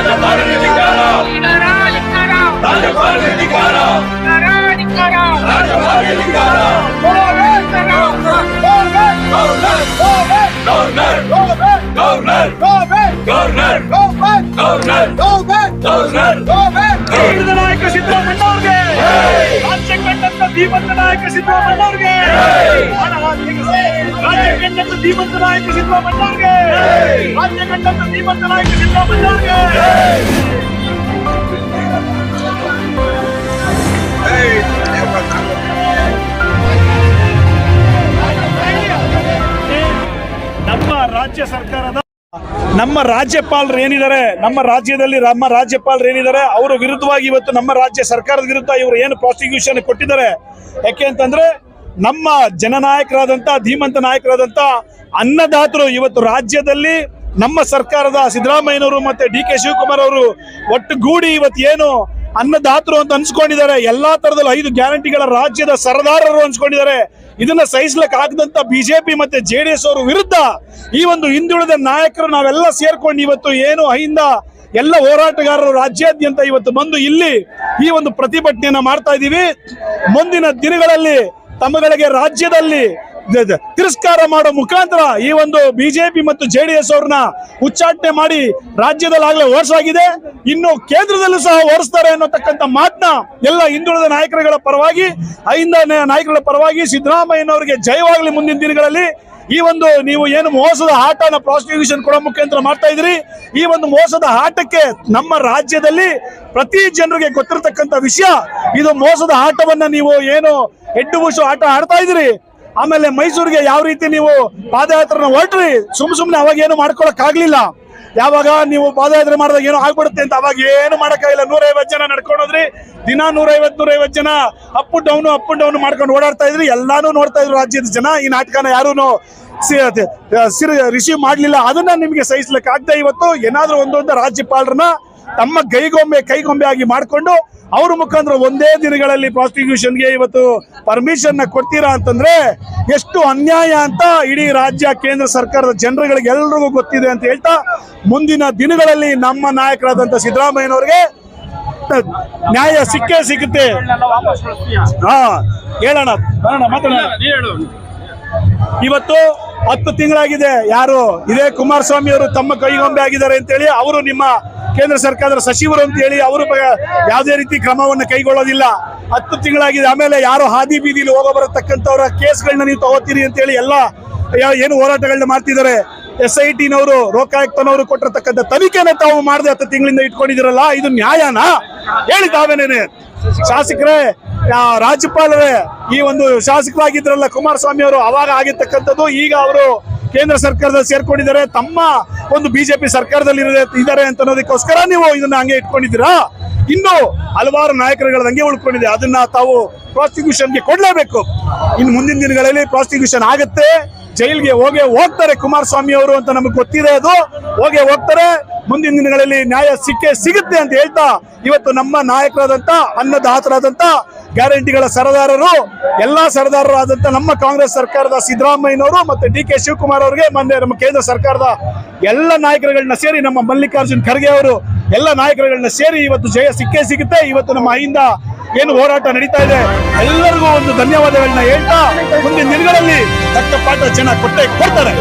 राजपाल निकालो राजपाल निकालो राजपाल निकालो Governor! Governor! Governor! Governor! Governor! Governor! ನಾಯಕ ಸಿದ್ದರಾಮಣ್ಣವ್ರಿಗೆ ರಾಜ್ಯ ಕಂಡಂತ ಧೀಮಂತ ನಾಯಕ ಸಿದ್ದರಾಮಣ್ಣವ್ರಿಗೆ ರಾಜ್ಯ ಕಂಡಂತ ಧೀಮಂತ ನಾಯಕ ಸಿದ್ದರಾಮಣ್ಣವ್ರಿಗೆ ರಾಜ್ಯ ಕಂಡಂತ ಧೀಮಂತ ನಾಯಕ ಸಿದ್ದರಾಮಣ್ಣವ್ರಿಗೆ ನಮ್ಮ ರಾಜ್ಯಪಾಲರು ಏನಿದ್ದಾರೆ? ನಮ್ಮ ರಾಜ್ಯದಲ್ಲಿ ನಮ್ಮ ರಾಜ್ಯಪಾಲರು ಏನಿದ್ದಾರೆ? ಅವರ ವಿರುದ್ಧವಾಗಿ ಇವತ್ತು ನಮ್ಮ ರಾಜ್ಯ ಸರ್ಕಾರದ ವಿರುದ್ಧ ಇವರು ಏನು ಪ್ರಾಸಿಕ್ಯೂಷನ್ ಕೊಟ್ಟಿದ್ದಾರೆ? ಯಾಕೆ ಅಂತಂದ್ರೆ ನಮ್ಮ ಜನನಾಯಕರಾದಂತ ಧೀಮಂತ ನಾಯಕರಾದಂತ ಅನ್ನದಾತರು ಇವತ್ತು ರಾಜ್ಯದಲ್ಲಿ ನಮ್ಮ ಸರ್ಕಾರದ ಸಿದ್ದರಾಮಯ್ಯನವರು ಮತ್ತೆ ಡಿ ಕೆ ಶಿವಕುಮಾರ್ ಅವರು ಒಟ್ಟುಗೂಡಿ ಇವತ್ತು ಏನು ಅನ್ನದಾತರು ಅಂತ ಅನ್ಸ್ಕೊಂಡಿದ್ದಾರೆ. ಎಲ್ಲಾ ತರದಲ್ಲೂ ಐದು ಗ್ಯಾರಂಟಿಗಳ ರಾಜ್ಯದ ಸರದಾರರು ಅನ್ಸ್ಕೊಂಡಿದ್ದಾರೆ. ಇದನ್ನ ಸಹಿಸ್ಲಿಕ್ಕೆ ಆಗದಂತ ಬಿಜೆಪಿ ಮತ್ತೆ ಜೆ ಡಿ ಎಸ್ ಅವರು ವಿರುದ್ಧ ಈ ಒಂದು ಹಿಂದುಳಿದ ನಾಯಕರು ನಾವೆಲ್ಲ ಸೇರ್ಕೊಂಡು ಇವತ್ತು ಏನು ಅಹಿಂದ ಎಲ್ಲ ಹೋರಾಟಗಾರರು ರಾಜ್ಯಾದ್ಯಂತ ಇವತ್ತು ಬಂದು ಇಲ್ಲಿ ಈ ಒಂದು ಪ್ರತಿಭಟನೆಯನ್ನ ಮಾಡ್ತಾ ಇದ್ದೀವಿ. ಮುಂದಿನ ದಿನಗಳಲ್ಲಿ ತಮ್ಮಗಳಿಗೆ ರಾಜ್ಯದಲ್ಲಿ ತಿರಸ್ಕಾರ ಮಾಡೋ ಮುಖಾಂತರ ಈ ಒಂದು ಬಿಜೆಪಿ ಮತ್ತು ಜೆ ಡಿ ಎಸ್ ಅವ್ರನ್ನ ಉಚ್ಚಾಟನೆ ಮಾಡಿ ರಾಜ್ಯದಲ್ಲಿ ಆಗ್ಲೇ ಇನ್ನು ಕೇಂದ್ರದಲ್ಲೂ ಸಹ ಓಡಿಸ್ತಾರೆ ಅನ್ನೋತಕ್ಕಂಥ ಮಾತನ್ನ ಎಲ್ಲ ಹಿಂದುಳಿದ ನಾಯಕರುಗಳ ಪರವಾಗಿ ಐಂದ ನಾಯಕರ ಪರವಾಗಿ ಸಿದ್ದರಾಮಯ್ಯನವರಿಗೆ ಜಯವಾಗಲಿ ಮುಂದಿನ ದಿನಗಳಲ್ಲಿ. ಈ ಒಂದು ನೀವು ಏನು ಮೋಸದ ಆಟನ ಪ್ರಾಸಿಕ್ಯೂಷನ್ ಕೊಡೋ ಮುಖಾಂತರ ಮಾಡ್ತಾ ಇದ್ರಿ ಈ ಒಂದು ಮೋಸದ ಆಟಕ್ಕೆ ನಮ್ಮ ರಾಜ್ಯದಲ್ಲಿ ಪ್ರತಿ ಜನರಿಗೆ ಗೊತ್ತಿರತಕ್ಕಂಥ ವಿಷಯ, ಇದು ಮೋಸದ ಆಟವನ್ನ ನೀವು ಏನು ಎಡ್ಡು ಆಟ ಆಡ್ತಾ ಇದ್ರಿ ಆಮೇಲೆ ಮೈಸೂರಿಗೆ ಯಾವ ರೀತಿ ನೀವು ಪಾದಯಾತ್ರನ ಹೊರಟ್ರಿ? ಸುಮ್ ಸುಮ್ನೆ ಅವಾಗ ಏನು ಮಾಡ್ಕೊಳಕ್ ಆಗ್ಲಿಲ್ಲ ಯಾವಾಗ ನೀವು ಪಾದಯಾತ್ರೆ ಮಾಡಿದಾಗ ಏನೋ ಆಗ್ಬಿಡುತ್ತೆ ಅಂತ ಅವಾಗ ಏನು ಮಾಡಕ್ಕಾಗಿಲ್ಲ. ನೂರೈವತ್ತು ಜನ ನಡ್ಕೊಂಡೋದ್ರಿ ದಿನ ನೂರೈವತ್ತು ನೂರೈವತ್ತು ಜನ ಅಪ್ ಡೌನ್ ಅಪ್ ಡೌನ್ ಮಾಡ್ಕೊಂಡು ಓಡಾಡ್ತಾ ಇದ್ರಿ. ಎಲ್ಲಾನು ನೋಡ್ತಾ ಇದ್ರು ರಾಜ್ಯದ ಜನ. ಈ ನಾಟಕನ ಯಾರೂನು ರಿಸೀವ್ ಮಾಡಲಿಲ್ಲ. ಅದನ್ನ ನಿಮಗೆ ಸಹಿಸ್ಲಿಕ್ಕೆ ಆಗದೆ ಇವತ್ತು ಏನಾದ್ರೂ ಒಂದೊಂದು ರಾಜ್ಯಪಾಲರನ್ನ ತಮ್ಮ ಕೈಗೊಂಬೆ ಕೈಗೊಂಬೆ ಆಗಿ ಮಾಡಿಕೊಂಡು ಅವ್ರ ಮುಖಾಂತರ ಒಂದೇ ದಿನಗಳಲ್ಲಿ ಪ್ರಾಸಿಕ್ಯೂಷನ್ಗೆ ಇವತ್ತು ಪರ್ಮಿಷನ್ನ ನ ಕೊಡ್ತೀರಾ ಅಂತಂದ್ರೆ ಎಷ್ಟು ಅನ್ಯಾಯ ಅಂತ ಇಡೀ ರಾಜ್ಯ ಕೇಂದ್ರ ಸರ್ಕಾರದ ಜನರುಗಳಿಗೆ ಎಲ್ರಿಗೂ ಗೊತ್ತಿದೆ ಅಂತ ಹೇಳ್ತಾ ಮುಂದಿನ ದಿನಗಳಲ್ಲಿ ನಮ್ಮ ನಾಯಕರಾದಂತ ಸಿದ್ದರಾಮಯ್ಯನವ್ರಿಗೆ ನ್ಯಾಯ ಸಿಕ್ಕೇ ಸಿಗುತ್ತೆ. ಹಾ ಹೇಳೋಣ. ಇವತ್ತು ಹತ್ತು ತಿಂಗಳಾಗಿದೆ. ಯಾರು? ಇದೇ ಕುಮಾರಸ್ವಾಮಿ ಅವರು ತಮ್ಮ ಕೈಗೊಂಬೆ ಆಗಿದ್ದಾರೆ ಅಂತೇಳಿ ಅವರು ನಿಮ್ಮ ಕೇಂದ್ರ ಸರ್ಕಾರದ ಸಚಿವರು ಅಂತ ಹೇಳಿ ಅವರು ಯಾವುದೇ ರೀತಿ ಕ್ರಮವನ್ನು ಕೈಗೊಳ್ಳೋದಿಲ್ಲ. ಹತ್ತು ತಿಂಗಳಾಗಿದೆ. ಆಮೇಲೆ ಯಾರು ಹಾದಿ ಬೀದಿಲಿ ಹೋಗೋ ಬರತಕ್ಕಂಥವ್ರ ಕೇಸ್ಗಳನ್ನ ನೀವು ತಗೋತೀರಿ ಅಂತೇಳಿ ಎಲ್ಲ ಯಾ- ಏನು ಹೋರಾಟಗಳನ್ನ ಮಾಡ್ತಿದ್ದಾರೆ. ಎಸ್ ಐ ಟಿನವರು ಲೋಕಾಯುಕ್ತನವರು ಕೊಟ್ಟಿರತಕ್ಕಂಥ ತನಿಖೆನ ತಾವು ಮಾಡದೆ ಹತ್ತು ತಿಂಗಳಿಂದ ಇಟ್ಕೊಂಡಿದ್ದೀರಲ್ಲ, ಇದು ನ್ಯಾಯನಾ? ಹೇಳಿ ತಾವೇನೇನೆ. ಶಾಸಕರೇ ರಾಜ್ಯಪಾಲರೇ, ಈ ಒಂದು ಶಾಸಕರಾಗಿದ್ರಲ್ಲ ಕುಮಾರಸ್ವಾಮಿ ಅವರು ಅವಾಗ ಆಗಿರ್ತಕ್ಕಂಥದ್ದು, ಈಗ ಅವರು ಕೇಂದ್ರ ಸರ್ಕಾರದಲ್ಲಿ ಸೇರ್ಕೊಂಡಿದ್ದಾರೆ. ತಮ್ಮ ಒಂದು ಬಿಜೆಪಿ ಸರ್ಕಾರದಲ್ಲಿ ಇದ್ದಾರೆ ಅಂತ ಅನ್ನೋದಕ್ಕೋಸ್ಕರ ನೀವು ಇದನ್ನ ಹಂಗೆ ಇಟ್ಕೊಂಡಿದ್ದೀರಾ? ಇನ್ನು ಹಲವಾರು ನಾಯಕರುಗಳ ಹಂಗೆ ಉಳ್ಕೊಂಡಿದೆ. ಅದನ್ನ ತಾವು ಪ್ರಾಸಿಕ್ಯೂಷನ್ಗೆ ಕೊಡಲೇಬೇಕು. ಇನ್ನು ಮುಂದಿನ ದಿನಗಳಲ್ಲಿ ಪ್ರಾಸಿಕ್ಯೂಷನ್ ಆಗುತ್ತೆ. ಜೈಲ್ಗೆ ಹೋಗೇ ಹೋಗ್ತಾರೆ ಕುಮಾರಸ್ವಾಮಿ ಅವರು ಅಂತ ನಮಗೆ ಗೊತ್ತಿದೆ ಅದು. ಹೋಗೇ ಹೋಗ್ತಾರೆ, ಮುಂದಿನ ದಿನಗಳಲ್ಲಿ ನ್ಯಾಯ ಸಿಕ್ಕೇ ಸಿಗುತ್ತೆ ಅಂತ ಹೇಳ್ತಾ ಇವತ್ತು ನಮ್ಮ ನಾಯಕರಾದಂತ ಅನ್ನದಾತರಾದಂತ ಗ್ಯಾರಂಟಿಗಳ ಸರದಾರರು, ಎಲ್ಲಾ ಸರದಾರರಾದಂತ ನಮ್ಮ ಕಾಂಗ್ರೆಸ್ ಸರ್ಕಾರದ ಸಿದ್ದರಾಮಯ್ಯನವರು ಮತ್ತೆ ಡಿ ಕೆ ಶಿವಕುಮಾರ್ ಅವರಿಗೆ ಮೊನ್ನೆ ನಮ್ಮ ಕೇಂದ್ರ ಸರ್ಕಾರದ ಎಲ್ಲ ನಾಯಕರುಗಳನ್ನ ಸೇರಿ ನಮ್ಮ ಮಲ್ಲಿಕಾರ್ಜುನ್ ಖರ್ಗೆ ಅವರು, ಎಲ್ಲ ನಾಯಕರುಗಳನ್ನ ಸೇರಿ ಇವತ್ತು ಜಯ ಸಿಕ್ಕೇ ಸಿಗುತ್ತೆ. ಇವತ್ತು ನಮ್ಮ ಐಯಿಂದ ಏನು ಹೋರಾಟ ನಡೀತಾ ಇದೆ? ಎಲ್ಲರಿಗೂ ಒಂದು ಧನ್ಯವಾದಗಳನ್ನ ಹೇಳ್ತಾ ಮುಂದಿನ ದಿನಗಳಲ್ಲಿ ತಕ್ಕ ಪಾಠ ಜನ ಕೊಟ್ಟೆ ಕೊಡ್ತಾರೆ.